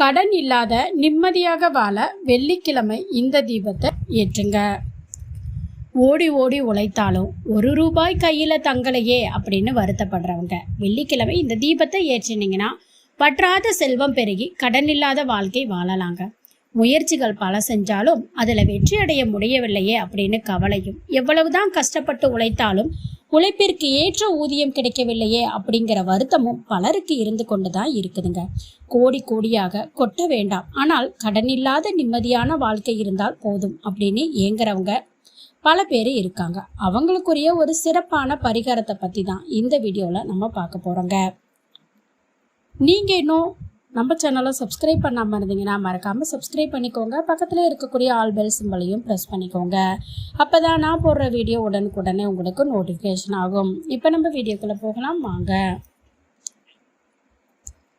கடன் இல்லாத நிம்மதியாக வாழ வெள்ளிக்கிழமை இந்த தீபத்தை ஏற்றுங்க. ஓடி ஓடி உழைத்தாலும் ஒரு ரூபாய் கையில் தங்கலையே அப்படின்னு வருத்தப்படுறவங்க. வெள்ளிக்கிழமை இந்த தீபத்தை ஏற்றினீங்கன்னா பற்றாத செல்வம் பெருகி கடன் இல்லாத வாழ்க்கை வாழலாங்க. முயற்சிகள் பல செஞ்சாலும் அதில் வெற்றி அடைய முடியவில்லையே அப்படின்னு கவலையும். எவ்வளவுதான் கஷ்டப்பட்டு உழைத்தாலும் உழைப்பிற்கு ஏற்ற ஊதியம் கிடைக்கவில்லையே அப்படிங்கிற வருத்தமும் பலருக்கு இருந்து கொண்டு தான் இருக்குதுங்க. கோடி கோடியாக கொட்ட வேண்டாம். ஆனால் கடன் இல்லாத நிம்மதியான வாழ்க்கை இருந்தால் போதும் அப்படின்னு ஏங்குறவங்க பல பேர் இருக்காங்க. அவங்களுக்குரிய ஒரு சிறப்பான பரிகாரத்தை பற்றி தான் இந்த வீடியோவில் நம்ம பார்க்க போகிறோங்க நீங்கள் இன்னும் நம்ம சேனலை சப்ஸ்கிரைப் பண்ணாமல் இருந்தீங்கன்னா மறக்காமல் சப்ஸ்கிரைப் பண்ணிக்கோங்க. பக்கத்தில் இருக்கக்கூடிய ஆல் பெல் சிம்பளையும் ப்ரெஸ் பண்ணிக்கோங்க. அப்போ தான் நான் போடுற வீடியோ உடனுக்குடனே உங்களுக்கு நோட்டிஃபிகேஷன் ஆகும். இப்போ நம்ம வீடியோக்குள்ளே போகலாம். வாங்க.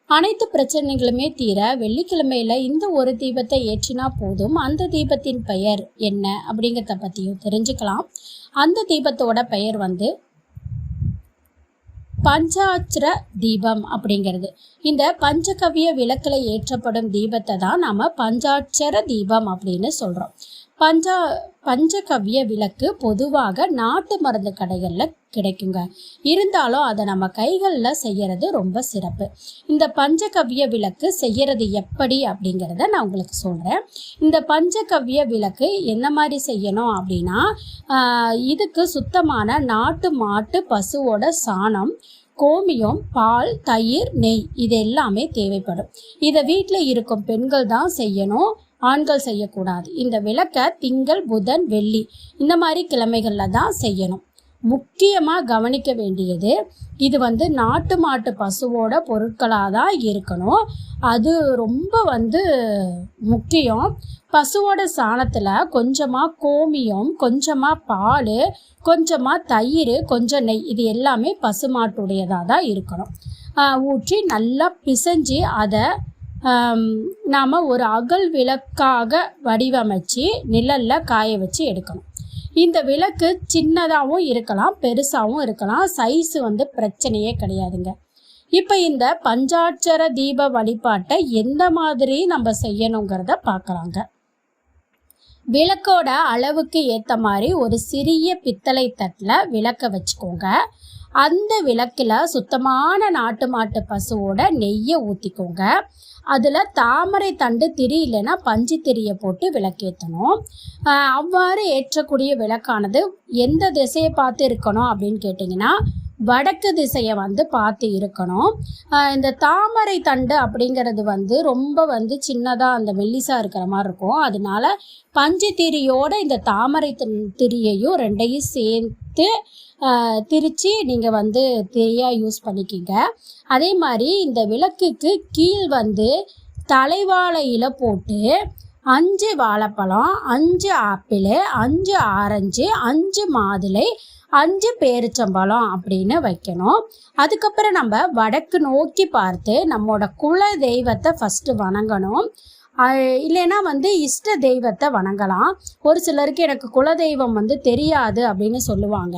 அனைத்து பிரச்சனைகளுமே தீர வெள்ளிக்கிழமையில இந்த ஒரு தீபத்தை ஏற்றினா போதும். அந்த தீபத்தின் பெயர் என்ன அப்படிங்கிறத பற்றியும் தெரிஞ்சுக்கலாம். அந்த தீபத்தோட பெயர் வந்து பஞ்சாட்சர தீபம் அப்படிங்கிறது. இந்த பஞ்சகவ்ய விளக்கில் ஏற்றப்படும் தீபத்தை தான் நாம் பஞ்சாட்சர தீபம் அப்படின்னு சொல்கிறோம் பஞ்சா பஞ்சகவ்ய விளக்கு பொதுவாக நாட்டு மருந்து கடைகளில் கிடைக்குங்க. இருந்தாலும் அதை நம்ம கைகளில் செய்யறது ரொம்ப சிறப்பு. இந்த பஞ்சகவ்ய விளக்கு செய்யறது எப்படி அப்படிங்கிறத நான் உங்களுக்கு சொல்கிறேன் இந்த பஞ்சகவ்ய விளக்கு என்ன மாதிரி செய்யணும் அப்படின்னா இதுக்கு சுத்தமான நாட்டு மாட்டு பசுவோட சாணம் கோமியம் பால் தயிர் நெய் இது எல்லாமே தேவைப்படும். இதை வீட்டில் இருக்கும் பெண்கள் தான் செய்யணும். ஆண்கள் செய்யக்கூடாது. இந்த விளக்கை திங்கள் புதன் வெள்ளி இந்த மாதிரி கிழமைகளில் தான் செய்யணும். முக்கியமாக கவனிக்க வேண்டியது இது வந்து நாட்டு மாட்டு பசுவோட பொருட்களாக தான் இருக்கணும். அது ரொம்ப வந்து முக்கியம். பசுவோட சாணத்தில் கொஞ்சமாக கோமியம் கொஞ்சமாக பால் கொஞ்சமாக தயிர் கொஞ்சம் நெய் இது எல்லாமே பசுமாட்டுடையதாக தான் இருக்கணும். ஊற்றி நல்லா பிசைஞ்சு அதை நாம் ஒரு அகல் விளக்காக வடிவமைச்சு நிழலில் காய வச்சு எடுக்கணும். இந்த விளக்கு சின்னதாகவும் இருக்கலாம் பெருசாகவும் இருக்கலாம். சைஸ் வந்து பிரச்சனையே கிடையாதுங்க. இப்போ இந்த பஞ்சாட்சர தீப வழிபாட்டை எந்த மாதிரி நம்ம செய்யணுங்கிறத பார்க்கலாங்க. விளக்கோட அளவுக்கு ஏற்ற மாதிரி ஒரு சிறிய பித்தளை தட்டில் விளக்க வச்சுக்கோங்க. அந்த விளக்கில் சுத்தமான நாட்டு மாட்டு பசுவோட நெய்யை ஊற்றிக்கோங்க அதில் தாமரை தண்டு திரி இல்லைன்னா பஞ்சு திரியை போட்டு விளக்கேற்றணும் அவ்வாறு ஏற்றக்கூடிய விளக்கானது எந்த திசையை பார்த்து இருக்கணும் அப்படின்னு கேட்டிங்கன்னா வடக்கு திசையை வந்து பார்த்து இருக்கணும். இந்த தாமரை தண்டு அப்படிங்கிறது வந்து ரொம்ப வந்து சின்னதாக அந்த மெல்லிசாக இருக்கிற மாதிரி இருக்கும். அதனால பஞ்சு திரியோட இந்த தாமரை திரியையும் ரெண்டையும் சேர்த்து எடுத்து திரிச்சு நீங்கள் வந்து திரியாக யூஸ் பண்ணிக்கிங்க. அதே மாதிரி இந்த விளக்குக்கு கீழ் வந்து தலைவாழை இலை போட்டு அஞ்சு வாழைப்பழம் அஞ்சு ஆப்பிள் அஞ்சு ஆரஞ்சு அஞ்சு மாதுளை அஞ்சு பேரிச்சம்பழம் அப்படின்னு வைக்கணும். அதுக்கப்புறம் நம்ம வடக்கு நோக்கி பார்த்து நம்மளோட குல தெய்வத்தை ஃபஸ்ட்டு வணங்கணும். இல்லைன்னா வந்து இஷ்ட தெய்வத்தை வணங்கலாம். ஒரு சிலருக்கு எனக்கு குலதெய்வம் வந்து தெரியாது அப்படின்னு சொல்லுவாங்க.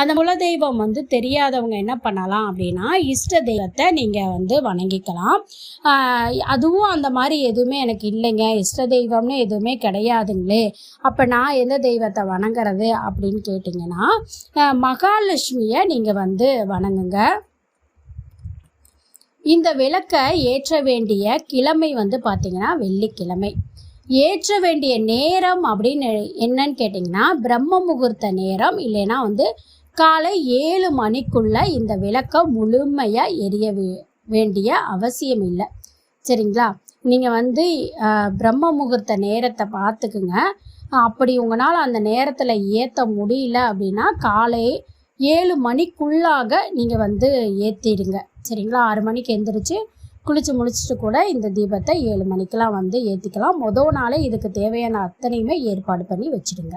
அந்த குலதெய்வம் வந்து தெரியாதவங்க என்ன பண்ணலாம் அப்படின்னா இஷ்ட தெய்வத்தை நீங்கள் வந்து வணங்கிக்கலாம். அதுவும் அந்த மாதிரி எதுவுமே எனக்கு இல்லைங்க. இஷ்ட தெய்வம்னு எதுவுமே கிடையாதுங்களே. அப்போ நான் எந்த தெய்வத்தை வணங்குறது அப்படின்னு கேட்டிங்கன்னா மகாலட்சுமியை நீங்கள் வந்து வணங்குங்க. இந்த விளக்கை ஏற்ற வேண்டிய கிழமை வந்து பார்த்தீங்கன்னா வெள்ளிக்கிழமை. ஏற்ற வேண்டிய நேரம் அப்படின்னு என்னன்னு கேட்டிங்கன்னா பிரம்ம முகூர்த்த நேரம் இல்லைன்னா வந்து காலை ஏழு மணிக்குள்ள இந்த விளக்கை முழுமையாக எரிய வே- வேண்டிய அவசியம் இல்லை. சரிங்களா? நீங்கள் வந்து பிரம்ம முகூர்த்த நேரத்தை பார்த்துக்குங்க அப்படி உங்களால் அந்த நேரத்தில் ஏற்ற முடியல அப்படின்னா காலை ஏழு மணிக்குள்ளாக நீங்கள் வந்து ஏற்றிடுங்க சரிங்களா? ஆறு மணிக்கு எந்திரிச்சு குளித்து முழிச்சிட்டு கூட இந்த தீபத்தை ஏழு மணிக்கெலாம் வந்து ஏற்றிக்கலாம் மொதல் நாளே இதுக்கு தேவையான அத்தனையுமே ஏற்பாடு பண்ணி வச்சிடுங்க.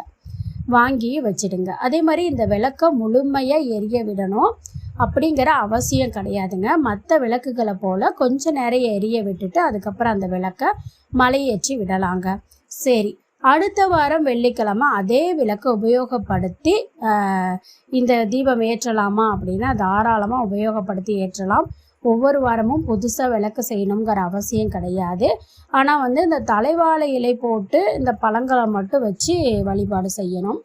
வாங்கி வச்சிடுங்க. அதே மாதிரி இந்த விளக்கை முழுமையாக எரிய விடணும் அப்படிங்கிற அவசியம் கிடையாதுங்க. மற்ற விளக்குகளை போல் கொஞ்சம் நேரம் எரிய விட்டுட்டு அதுக்கப்புறம் அந்த விளக்கை மலையேற்றி விடலாங்க. சரி அடுத்த வாரம் வெள்ளிக்கிழமை அதே விளக்கை உபயோகப்படுத்தி இந்த தீபம் ஏற்றலாமா அப்படின்னா தாராளமாக உபயோகப்படுத்தி ஏற்றலாம். ஒவ்வொரு வாரமும் புதுசாக விளக்கு செய்யணுங்கிற அவசியம் கிடையாது. ஆனால் வந்து இந்த தலைவாழை இலை போட்டு இந்த பழங்களை மட்டும் வச்சு வழிபாடு செய்யணும்.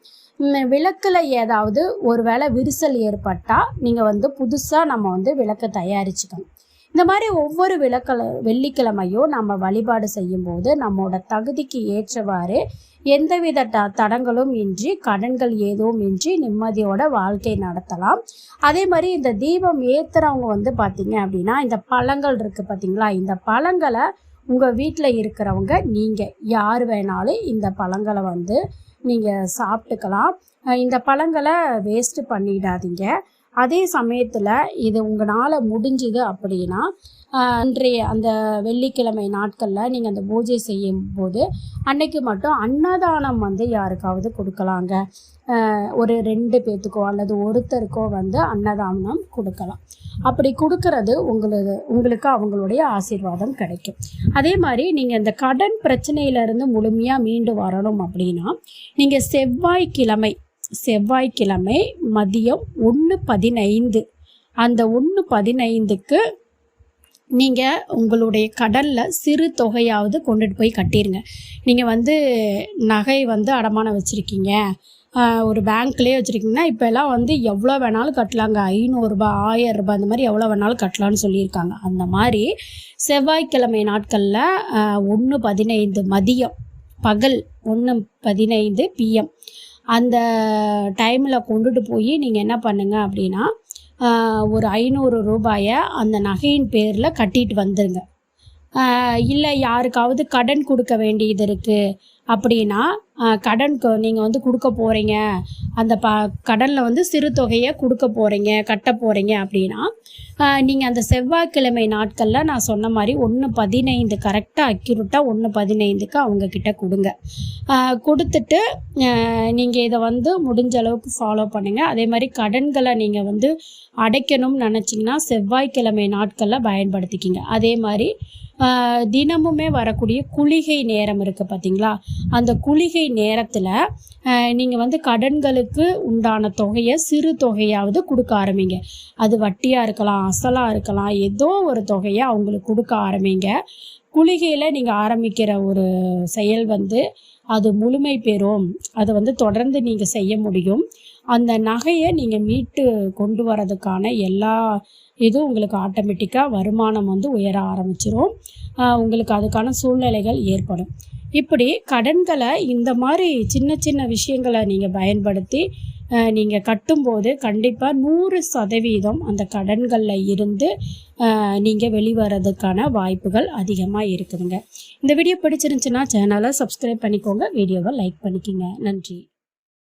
விளக்கில் ஏதாவது ஒரு வேளை விரிசல் ஏற்பட்டால் நீங்கள் வந்து புதுசாக நம்ம வந்து விளக்கு தயாரிச்சுக்கணும். இந்த மாதிரி ஒவ்வொரு விளக்கல வெள்ளிக்கிழமையும் நம்ம வழிபாடு செய்யும்போது நம்மோட தகுதிக்கு ஏற்றவாறு எந்தவித த தடங்களும் இன்றி கடன்கள் எதுவும் இன்றி நிம்மதியோட வாழ்க்கை நடத்தலாம். அதே மாதிரி இந்த தீபம் ஏற்றுறவங்க வந்து பார்த்தீங்க அப்படின்னா இந்த பழங்கள் இருக்குது பார்த்தீங்களா இந்த பழங்களை உங்கள் வீட்டில் இருக்கிறவங்க நீங்கள் யார் வேணாலும் இந்த பழங்களை வந்து நீங்கள் சாப்பிட்டுக்கலாம். இந்த பழங்களை வேஸ்ட்டு பண்ணிடாதீங்க. அதே சமயத்தில் இது உங்களால் முடிஞ்சுது அப்படின்னா அன்றைய அந்த வெள்ளிக்கிழமை நாட்களில் நீங்கள் அந்த பூஜை செய்யும் போது அன்னைக்கு மட்டும் அன்னதானம் வந்து யாருக்காவது கொடுக்கலாங்க. ஒரு ரெண்டு பேர்த்துக்கோ அல்லது ஒருத்தருக்கோ வந்து அன்னதானம் கொடுக்கலாம். அப்படி கொடுக்கறது உங்களுக்கு உங்களுக்கு அவங்களுடைய ஆசீர்வாதம் கிடைக்கும். அதே மாதிரி நீங்கள் இந்த கடன் பிரச்சனையிலேருந்து முழுமையாக மீண்டு வரணும் அப்படின்னா நீங்கள் செவ்வாய்க்கிழமை செவ்வாய்க்கிழமை மதியம் ஒன்று பதினைந்து. அந்த ஒன்று பதினைந்துக்கு நீங்கள் உங்களுடைய கடலில் சிறு தொகையாவது கொண்டுட்டு போய் கட்டிடுங்க நீங்கள் வந்து நகை வந்து அடமானம் வச்சுருக்கீங்க. ஒரு பேங்க்லேயே வச்சுருக்கீங்கன்னா இப்போ எல்லாம் வந்து எவ்வளோ வேணாலும் கட்டலாங்க. ஐநூறுரூபா ஆயிரம் அந்த மாதிரி எவ்வளோ வேணாலும் கட்டலான்னு சொல்லியிருக்காங்க. அந்த மாதிரி செவ்வாய்க்கிழமை நாட்களில் ஒன்று பதினைந்து மதியம் பகல் ஒன்று பதினைந்து பிஎம் அந்த டைமில் கொண்டுட்டு போய் நீங்கள் என்ன பண்ணுங்கள் அப்படின்னா ஒரு ஐநூறு ரூபாயை அந்த நகையின் பேரில் கட்டிட்டு வந்துடுங்க இல்லை யாருக்காவது கடன் கொடுக்க வேண்டியது இருக்குது அப்படின்னா கடனுக்கு நீங்கள் வந்து கொடுக்க போகிறீங்க அந்த ப கடனில் வந்து சிறு தொகையை கொடுக்க போகிறீங்க கட்ட போகிறீங்க அப்படின்னா நீங்கள் அந்த செவ்வாய்க்கிழமை நாட்களில் நான் சொன்ன மாதிரி ஒன்று பதினைந்து கரெக்டாக அக்யூரேட்டாக ஒன்று பதினைந்துக்கு அவங்கக்கிட்ட கொடுங்க. கொடுத்துட்டு நீங்கள் இதை வந்து முடிஞ்ச அளவுக்கு ஃபாலோ பண்ணுங்கள் அதே மாதிரி கடன்களை நீங்கள் வந்து அடைக்கணும்னு நினச்சிங்கன்னா செவ்வாய்க்கிழமை நாட்களில் பயன்படுத்திக்கிங்க. அதே மாதிரி தினமுமே வரக்கூடிய குளிகை நேரம் இருக்குது பார்த்தீங்களா அந்த குளிகை நேரத்தில் நீங்கள் வந்து கடன்களுக்கு உண்டான தொகையை சிறு தொகையாவது கொடுக்க ஆரம்பிங்க. அது வட்டியாக இருக்கலாம் அசலாக இருக்கலாம் ஏதோ ஒரு தொகையை அவங்களுக்கு கொடுக்க ஆரம்பிங்க. குளிகையில் நீங்கள் ஆரம்பிக்கிற ஒரு செயல் வந்து அது முழுமை பெறும். அதை வந்து தொடர்ந்து நீங்கள் செய்ய முடியும். அந்த நகையை நீங்கள் மீட்டு கொண்டு வரதுக்கான எல்லா இதுவும் உங்களுக்கு ஆட்டோமேட்டிக்காக வருமானம் வந்து உயர ஆரம்பிச்சிரும். உங்களுக்கு அதுக்கான சூழ்நிலைகள் ஏற்படும். இப்படி கடன்களை இந்த மாதிரி சின்ன சின்ன விஷயங்களை நீங்கள் பயன்படுத்தி நீங்கள் கட்டும்போது கண்டிப்பாக நூறு சதவீதம் அந்த கடன்களில் இருந்து நீங்கள் வெளிவரதுக்கான வாய்ப்புகள் அதிகமாக இருக்குதுங்க. இந்த வீடியோ பிடிச்சிருந்துச்சுன்னா சேனலை சப்ஸ்கிரைப் பண்ணிக்கோங்க. வீடியோவை லைக் பண்ணிக்கோங்க. நன்றி.